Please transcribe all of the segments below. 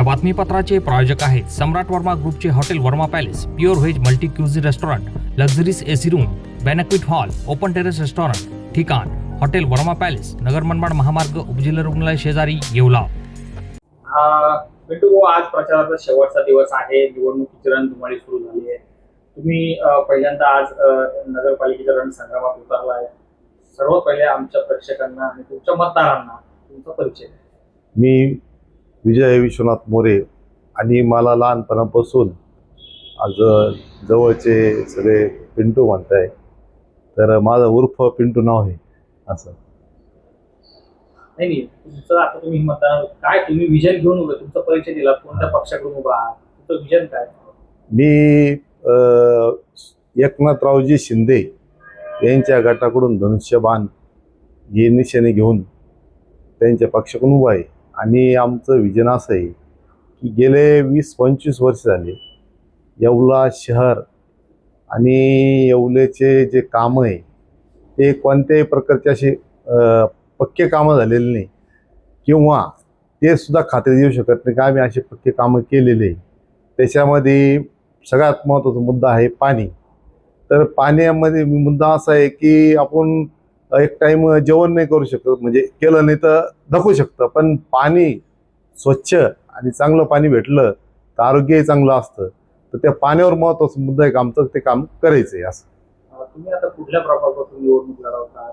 या बातमीपत्राचे प्रायोजक आहेत सम्राट वर्मा ग्रुपचे hotel Verma palace pure veg multi cuisine restaurant luxuries AC room banquet hall open terrace restaurant ठिकाण hotel Verma palace Nagar Manmad महामार्ग उपजिल्हा रुग्णालय शेजारी येवला. हा भाऊ आज प्रचाराचा शेवटचा दिवस आहे. निवडणुकीची रणधुमाळी सुरू झाली आहे. तुम्ही पहिल्यांदा आज नगरपालिकेच्या रणसंग्रामात उतरलाय. सर्वात पहिले आमच्या प्रेक्षकांना आणि तुमच्या मतदारांना तुमचा परिचय. मी विजय विश्वनाथ मोरे आणि मला लहानपणापासून आज जवळचे सगळे पिंटू म्हणताय. तर माझं उर्फ पिंटू नाव आहे असं. नाही नाही. तुमचं आता तुम्ही मतदार काय तुम्ही विजन घेऊन उभे तुमचा परिचय दिला कोणत्या पक्षाकडून उभा आहात तुमचं विजन काय? मी अ, एकनाथरावजी शिंदे यांच्या गटाकडून धनुष्यबाण हे निशाणे घेऊन त्यांच्या पक्षाकडून उभा आहे. आणि आमचं विजन असं आहे की गेले वीस पंचवीस वर्ष झाले येवला शहर आणि येवलेचे जे कामं आहे ते कोणत्याही प्रकारचे असे पक्के कामं झालेले नाही. किंवा ते सुद्धा खात्री देऊ शकत नाही का आम्ही असे पक्के कामं केलेले आहे. त्याच्यामध्ये सगळ्यात महत्त्वाचा मुद्दा आहे पाणी. तर पाण्यामध्ये मुद्दा असा आहे की आपण एक टाईम जेवण नाही करू शकत. म्हणजे केलं नाही तर दाखवू शकतं. पण पाणी स्वच्छ आणि चांगलं पाणी भेटलं तर आरोग्यही चांगलं असतं. तर त्या पाण्यावर महत्त्वाचा मुद्दा आहे का? आमचं ते काम करायचं आहे असं. तुम्ही आता कुठल्या प्रभागातून निवडणूक लढवता?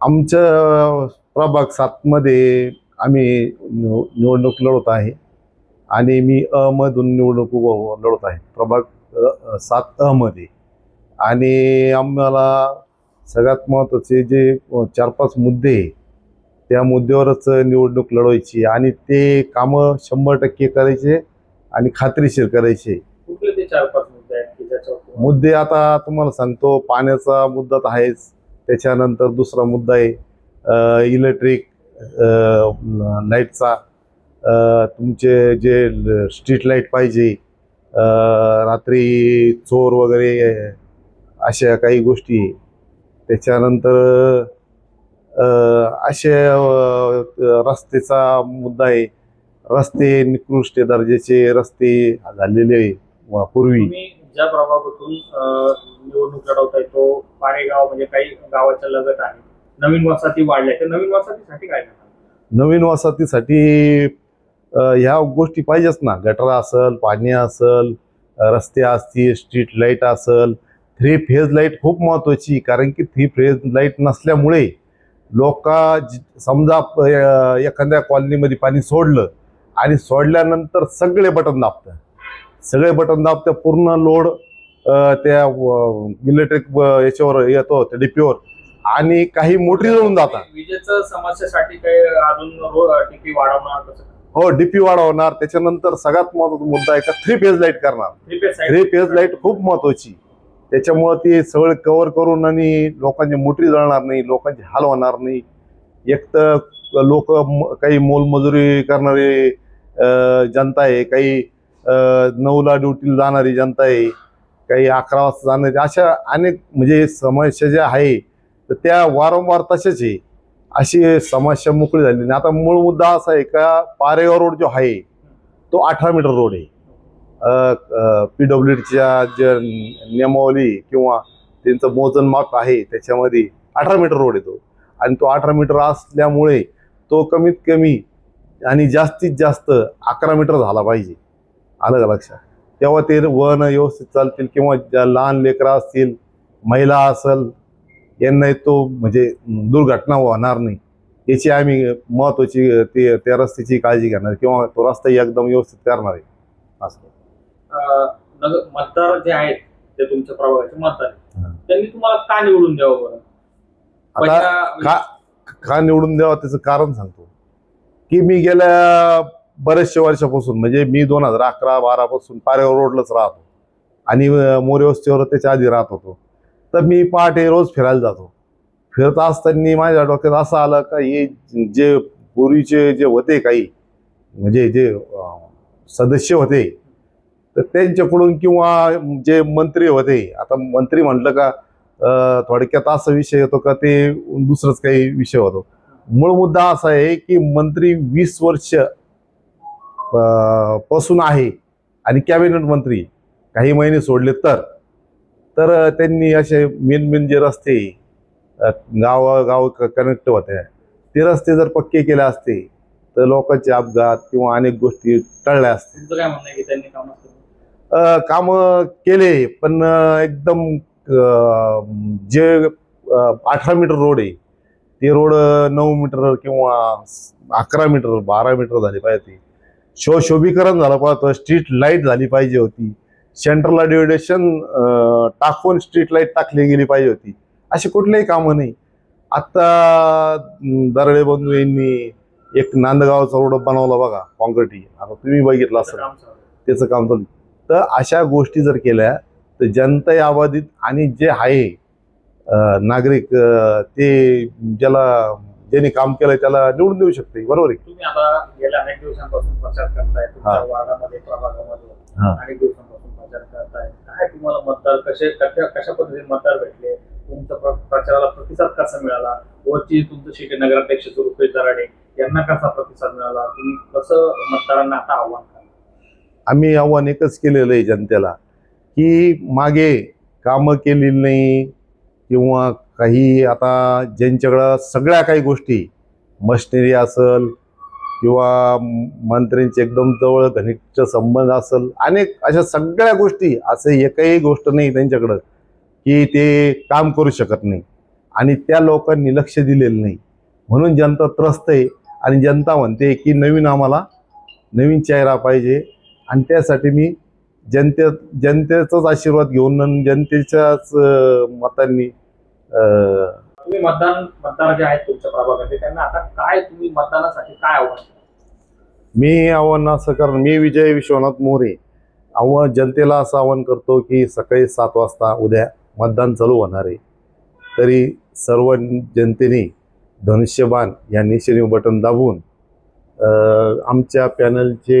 आमच्या प्रभाग सातमध्ये आम्ही निव- निवडणूक लढवत आहे. आणि मी अमधून निवडणूक उभं लढवत आहे. प्रभाग सात अमध्ये आणि आम्हाला सगळ्यात महत्त्वाचे जे चार पाच मुद्दे त्या मुद्द्यावरच निवडणूक लढवायची आणि ते कामं शंभर टक्के करायचे आणि खात्रीशीर करायचे. कुठले ते चार पाच मुद्दे आता तुम्हाला सांगतो पाण्याचा मुद्दा तर आहेच त्याच्यानंतर दुसरा मुद्दा आहे इलेक्ट्रिक लाईटचा तुमचे जे स्ट्रीट लाइट पाहिजे रात्री चोर वगैरे अशा काही गोष्टी त्याच्यानंतर असे अ, रस्त्याचा मुद्दा आहे. रस्ते निकृष्ट दर्जाचे रस्ते झालेले पूर्वी. ज्या प्रभागातून निवडणूक लढवताय तो पारेगाव म्हणजे काही गावाच्या लगत आहे. नवीन वसाहती वाढल्या. त्या नवीन वसाहतीसाठी काय नवीन वसाहतीसाठी ह्या गोष्टी पाहिजेच ना. गटर असल पाणी असल रस्ते असतील स्ट्रीट लाइट असल थ्री फेज लाइट खूप महत्त्वाची कारण की थ्री फेज लाइट नसल्यामुळे लोक समजा एखाद्या कॉलनीमध्ये पाणी सोडलं आणि सोडल्यानंतर सगळे बटन दाबतं सगळे बटन दाबतं पूर्ण लोड त्या इलेक्ट्रिक याच्यावर येतो त्या डीपीवर. आणि काही मोटरी जळून जातात. विजेचं समस्येसाठी काही अजून टीपी वाढवणार हो डीपी वाढवणार. त्याच्यानंतर सगळ्यात महत्त्वाचा मुद्दा आहे का थ्री फेज लाइट करणार. थ्री फेज लाइट खूप महत्वाची. त्याच्यामुळं ती सगळं कवर करून आणि लोकांची मोटरी जळणार नाही लोकांचे हाल होणार नाही. एक तर लोक काही मोलमजुरी करणारे जनता आहे काही नऊला ड्युटीला जाणारी जनता आहे काही अकरा वाजता जाणारी अशा अनेक म्हणजे समस्या ज्या आहे तर त्या वारंवार तशाच आहे. अशी समस्या मोकळी झाली. आणि आता मूळ मुद्दा असा आहे का पारेगाव रोड जो आहे तो अठरा मीटर रोड आहे. पी डब्ल्यू डीच्या जे नियमावली किंवा त्यांचं मोजनमाप आहे त्याच्यामध्ये अठरा मीटर रोड येतो. आणि तो अठरा मीटर असल्यामुळे तो कमीत कमी आणि जास्तीत जास्त अकरा मीटर झाला पाहिजे. आलं का लक्षात? तेव्हा ते वन व्यवस्थित चालतील किंवा ज्या लहान लेकरं असतील महिला असल यांना तो म्हणजे दुर्घटना होणार नाही. याची आम्ही महत्वाची ते त्या रस्त्याची काळजी घेणार किंवा तो रस्ता एकदम व्यवस्थित करणार आहे. असं. मतदार जे आहेत ते तुमच्या प्रभागाचे मतदार. त्यांनी तुम्हाला का निवडून द्यावं बरं? का का निवडून द्यावं त्याचं कारण सांगतो. की मी गेल्या बऱ्याचशा वर्षापासून म्हणजे मी दोन हजार अकरा बारापासून पारेगाव रोडलाच राहतो. आणि मोरे वस्तीवर त्याच्या आधी राहत होतो. तर मी पहाटे रोज फिरायला जातो. फिरत असताना माझ्या डोक्यात असं आलं का हे जे पूर्वीचे जे होते काही म्हणजे जे सदस्य होते तर त्यांच्याकडून किंवा जे मंत्री होते आता मंत्री म्हटलं का थोडक्यात असा विषय येतो का ते दुसरंच काही विषय होतो. मूळ मुद्दा असा आहे की मंत्री वीस वर्षपासून आहे आणि कॅबिनेट मंत्री काही महिने सोडले तर तर त्यांनी असे मेन मेन जे रस्ते गाव गाव कनेक्ट होते. ते रस्ते जर पक्के केले असते तर लोकांचे अपघात किंवा अनेक गोष्टी टळल्या असतील कामं केली? पण एकदम जे अठरा मीटर रोड आहे ते रोड नऊ मीटर किंवा अकरा मीटर बारा मीटर झाले पाहिजे शो शोभीकरण झालं पाहिजे स्ट्रीट लाइट झाली पाहिजे होती सेंट्रलला डिव्हिडेशन टाकून स्ट्रीट लाइट टाकली गेली पाहिजे होती अशी कुठलेही कामं नाही आत्ता दरडे बंधू यांनी एक नांदगावचा रोड बनवला बघा कॉन्क्रीटी आता तुम्ही बघितलं आहे. त्याचं काम चालू. तर अशा गोष्टी जर केल्या तर जनता याबाधित आणि जे आहे नागरिक ते ज्याला ज्यांनी काम केलंय त्याला निवडून देऊ शकते. बरोबर आहे? तुम्ही आता गेल्या अनेक दिवसांपासून प्रचार करताय तुमच्या. वार्डामध्ये प्रभागामध्ये. अनेक दिवसांपासून प्रचार करताय. काय तुम्हाला मतदार कसे कशा कशा पद्धतीने मतदार भेटले? तुमचा प्र- प्रचाराला प्रतिसाद कसा मिळाला? वरची तुमचं शेटे नगराध्यक्ष रुपेश दराडे यांना कसा प्रतिसाद मिळाला? तुम्ही कसं मतदारांना आता आव्हान आम्ही आव्हान एकच केलेलं आहे जनतेला की मागे कामं केलेली नाही किंवा काही आता ज्यांच्याकडं सगळ्या काही गोष्टी मशिनरी असल किंवा मंत्र्यांचे एकदम जवळ घनिष्ठ संबंध असेल अनेक अशा सगळ्या गोष्टी असं एकही गोष्ट नाही त्यांच्याकडं की ते काम करू शकत नाही आणि त्या लोकांनी लक्ष दिलेलं नाही. म्हणून जनता त्रस्त आहे आणि जनता म्हणते की नवीन आम्हाला नवीन चेहरा पाहिजे आणि त्यासाठी मी जनते जनतेचाच आशीर्वाद घेऊन आणि जनतेच्याच मतांनी तुम्ही मतदान मतदार जे आहेत तुमच्या प्रभागातले त्यांना आता काय तुम्ही मतदानासाठी काय आव्हान? मी आव्हान असं कारण मी विजय विश्वनाथ मोरे आव्हान जनतेला असं आव्हान करतो की सकाळी सात वाजता उद्या मतदान चालू होणार आहे तरी सर्व जनतेने धनुष्यबाण या निशाणी बटन दाबून आमच्या पॅनलचे